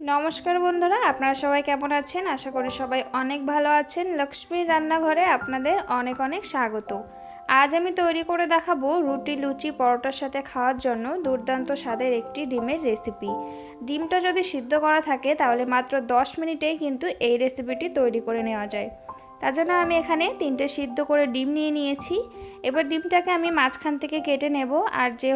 নমস্কার বন্ধুরা, আপনারা সবাই কেমন আছেন? আশা করি সবাই অনেক ভালো আছেন। লক্ষ্মীর রান্নাঘরে আপনাদের অনেক অনেক স্বাগত। আজ আমি তৈরি করে দেখাবো রুটি, লুচি, পরোটার সাথে খাওয়ার জন্য দুর্দান্ত স্বাদের একটি ডিমের রেসিপি। ডিমটা যদি সিদ্ধ করা থাকে, তাহলে মাত্র 10 মিনিটেই কিন্তু এই রেসিপিটি তৈরি করে নেওয়া যায়। তার জন্য আমি এখানে তিনটে সিদ্ধ করে ডিম নিয়ে নিয়েছি। এবার ডিমটাকে আমি মাঝখান থেকে কেটে নেব, আর যে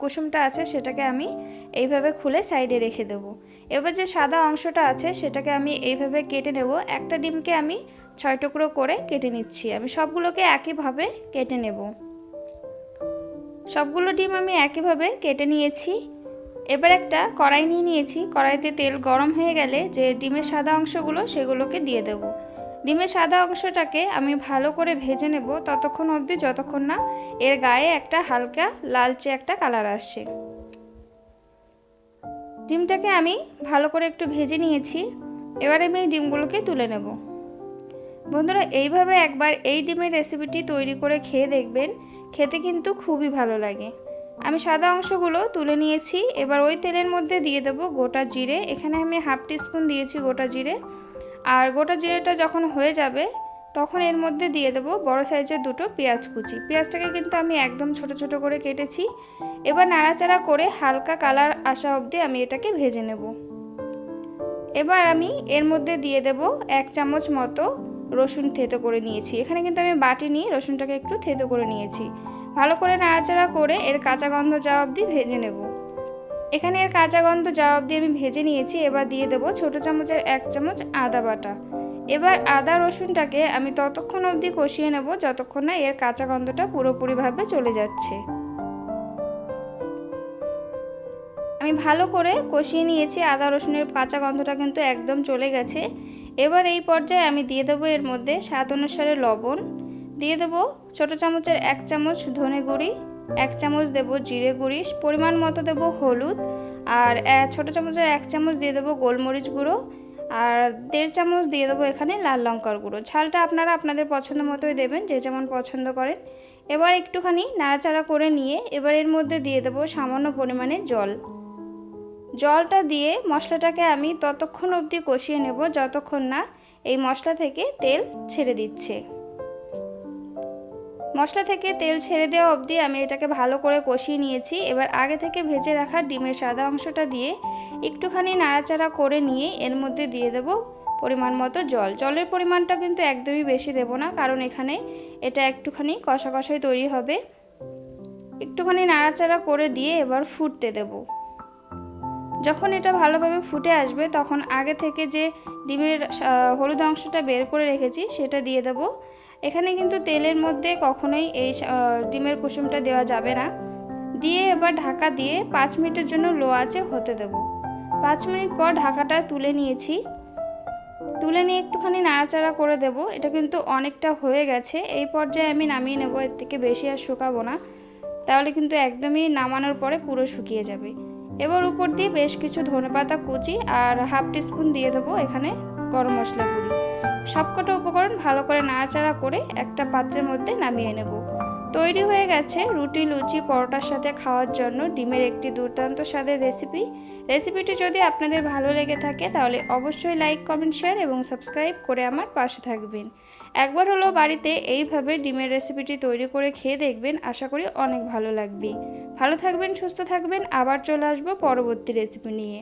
কুসুমটা আছে, সেটাকে আমি এইভাবে খুলে সাইডে রেখে দেবো। এবার যে সাদা অংশটা আছে সেটাকে আমি এইভাবে কেটে নেব। একটা ডিমকে আমি ছয় টুকরো করে কেটে নিচ্ছি। আমি সবগুলোকে একইভাবে কেটে নেব। সবগুলো ডিম আমি একইভাবে কেটে নিয়েছি। এবার একটা কড়াই নিয়ে নিয়েছি। কড়াইতে তেল গরম হয়ে গেলে যে ডিমের সাদা অংশগুলো সেগুলোকে দিয়ে দেবো। ডিমের সাদা অংশটাকে আমি ভালো করে ভেজে নেব। ততক্ষণ অবধি, যতক্ষণ না এর গায়ে একটা হালকা লালচে একটা কালার আসছে ডিমটাকে আমি ভালো করে একটু ভেজে নিয়েছি। এবারে আমি এই ডিমগুলোকে তুলে নেব। বন্ধুরা, এইভাবে একবার এই ডিমের রেসিপিটি তৈরি করে খেয়ে দেখবেন। খেতে কিন্তু খুবই ভালো লাগে। আমি সাদা অংশগুলো তুলে নিয়েছি। এবার ওই তেলের মধ্যে দিয়ে দেব গোটা জিরে। এখানে আমি হাফ টিস্পুন দিয়েছি গোটা জিরে। আর গোটা জিরেটা যখন হয়ে যাবে তখন এর মধ্যে দিয়ে দেব বড় সাইজের দুটো পেঁয়াজ কুচি। পেঁয়াজটাকে কিন্তু আমি একদম ছোট ছোট করে কেটেছি। এবার নাড়াচাড়া করে হালকা কালার আসা অবধি আমি এটাকে ভেজে নেব। এবার আমি এর মধ্যে দিয়ে দেব এক চামচ মতো রসুন থেতো করে নিয়েছি। এখানে কিন্তু আমি বাটি নিয়ে রসুনটাকে একটু থেতো করে নিয়েছি। ভালো করে নাড়াচাড়া করে এর কাঁচা গন্ধ যাওয়া অবধি ভেজে নেব। এখানে এর কাঁচা গন্ধ যাওয়া অবধি আমি ভেজে নিয়েছি। এবার দিয়ে দেবো ছোটো চামচের এক চামচ আদা বাটা। এবার আদা রসুনটাকে আমি ততক্ষণ অবধি কষিয়ে নেব যতক্ষণ না এর কাঁচা গন্ধটা পুরোপুরিভাবে চলে যাচ্ছে। আমি ভালো করে কষিয়ে নিয়েছি, আদা রসুনের কাঁচা গন্ধটা কিন্তু একদম চলে গেছে। এবার এই পর্যায়ে আমি দিয়ে দেবো এর মধ্যে স্বাদ অনুসারে লবণ। দিয়ে দেবো ছোটো চামচের এক চামচ ধনে গুঁড়ি, এক চামচ দেব জিরে গুঁড়ি, পরিমাণ মতো দেব হলুদ, আর ছোটো চামচের এক চামচ দিয়ে দেবো গোলমরিচ গুঁড়ো আর দেড় চামচ দিয়ে দেবো এখানে লাল লঙ্কার গুঁড়ো। ঝালটা আপনারা আপনাদের পছন্দ মতোই দেবেন, যে যেমন পছন্দ করেন। এবার একটুখানি নাড়াচাড়া করে নিয়ে এবার এর মধ্যে দিয়ে দেবো সামান্য পরিমাণে জল। জলটা দিয়ে মশলাটাকে আমি ততক্ষণ অবধি কষিয়ে নেব, যতক্ষণ না এই মশলা থেকে তেল ছেড়ে দিচ্ছে। মশলা থেকে তেল ছেড়ে দেওয়া অবধি আমি এটাকে ভালো করে কষিয়ে নিয়েছি। এবার আগে থেকে ভেজে রাখা ডিমের সাদা অংশটা দিয়ে একটুখানি নাড়াচাড়া করে নিয়ে এর মধ্যে দিয়ে দেব পরিমাণ মতো জল। জলের পরিমাণটা কিন্তু একদমই বেশি দেব না, কারণ এখানে এটা একটুখানি কষা কষাই তৈরি হবে। একটুখানি নাড়াচাড়া করে দিয়ে এবার ফুটতে দেব। যখন এটা ভালোভাবে ফুটে আসবে, তখন আগে থেকে যে ডিমের হলুদ অংশটা বের করে রেখেছি, সেটা দিয়ে দেবো। এখানে কিন্তু তেলের মধ্যে কখনোই এই ডিমের কুসুমটা দেওয়া যাবে না। দিয়ে এবার ঢাকা দিয়ে পাঁচ মিনিটের জন্য লো আছে হতে দেব। পাঁচ মিনিট পর ঢাকাটা তুলে নিয়েছি। তুলে নিয়ে একটুখানি নাড়াচাড়া করে দেব। এটা কিন্তু অনেকটা হয়ে গেছে। এই পর্যায়ে আমি নামিয়ে নেব। এর থেকে বেশি আর শুকাবো না। তাহলে কিন্তু একদমই নামানোর পরে পুরো শুকিয়ে যাবে। এবার উপর দিয়ে বেশ কিছু ধনেপাতা কুচি আর হাফ টিস্পুন দিয়ে দেবো এখানে গরম মশলা গুঁড়ি। সবকটা উপকরণ ভালো করে নাড়াচাড়া করে একটা পাত্রের মধ্যে নামিয়ে নেব। তৈরি হয়ে গেছে রুটি, লুচি, পরোটার সাথে খাওয়ার জন্য ডিমের একটি দুর্দান্ত স্বাদের রেসিপি। রেসিপিটি যদি আপনাদের ভালো লেগে থাকে তাহলে অবশ্যই লাইক, কমেন্ট, শেয়ার এবং সাবস্ক্রাইব করে আমার পাশে থাকবেন। একবার হলো বাড়িতে এইভাবে ডিমের রেসিপিটি তৈরি করে খেয়ে দেখবেন, আশা করি অনেক ভালো লাগবে। ভালো থাকবেন, সুস্থ থাকবেন, আবার চলে আসব পরবর্তী রেসিপি নিয়ে।